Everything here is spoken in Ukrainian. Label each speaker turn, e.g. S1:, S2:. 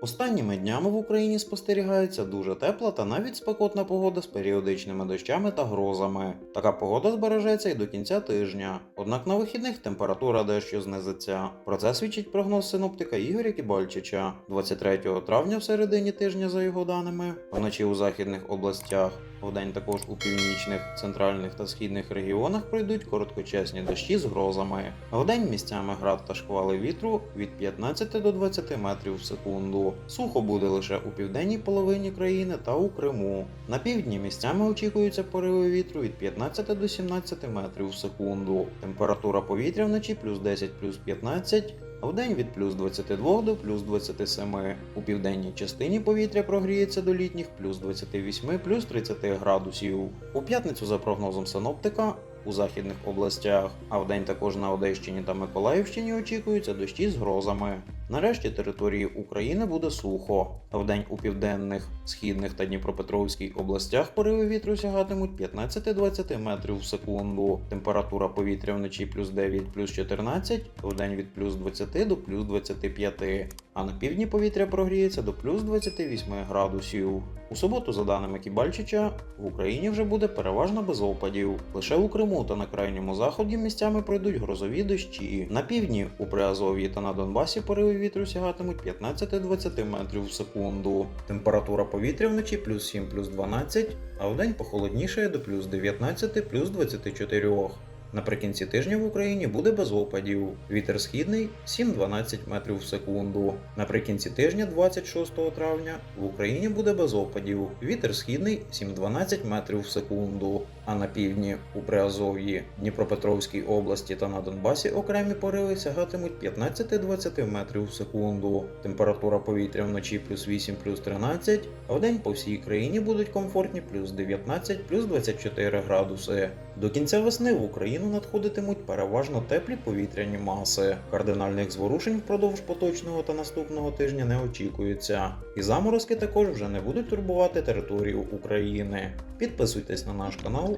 S1: Останніми днями в Україні спостерігається дуже тепла та навіть спекотна погода з періодичними дощами та грозами. Така погода збережеться і до кінця тижня. Однак на вихідних температура дещо знизиться. Про це свідчить прогноз синоптика Ігоря Кібальчича. 23 травня в середині тижня, за його даними, вночі у західних областях. Вдень також у північних, центральних та східних регіонах пройдуть короткочасні дощі з грозами. Вдень місцями град та шквали вітру від 15 до 20 метрів в секунду. Сухо буде лише у південній половині країни та у Криму. На півдні місцями очікуються пориви вітру від 15 до 17 метрів в секунду. Температура повітря вночі плюс 10 плюс 15, а вдень від плюс 22 до плюс 27. У південній частині повітря прогріється до літніх плюс 28 плюс 30 градусів. У п'ятницю за прогнозом синоптика у західних областях, а вдень також на Одещині та Миколаївщині очікуються дощі з грозами. Нарешті території України буде сухо, вдень у південних, східних та Дніпропетровській областях пориви вітру сягатимуть 15-20 метрів в секунду. Температура повітря вночі плюс 9 плюс 14, вдень від плюс 20 до плюс 25, а на півдні повітря прогріється до плюс 28 градусів. У суботу, за даними Кібальчича, в Україні вже буде переважно без опадів. Лише у Криму та на крайньому заході місцями пройдуть грозові дощі. На півдні, у Приазов'ї та на Донбасі пориви вітру сягатимуть 15-20 метрів в секунду. Температура повітря вночі плюс 7 плюс 12, а вдень похолоднішає до плюс 19 плюс 24. Наприкінці тижня в Україні буде без опадів. Вітер східний 7-12 метрів в секунду. Наприкінці тижня, 26 травня, в Україні буде без опадів. Вітер східний 7-12 метрів в секунду. А на півдні у Приазов'ї, Дніпропетровській області та на Донбасі окремі пориви сягатимуть 15-20 метрів в секунду. Температура повітря вночі плюс 8 плюс 13, а вдень по всій країні будуть комфортні плюс 19 плюс 24 градуси. До кінця весни в Україну надходитимуть переважно теплі повітряні маси. Кардинальних зворушень впродовж поточного та наступного тижня не очікується. І заморозки також вже не будуть турбувати територію України. Підписуйтесь на наш канал,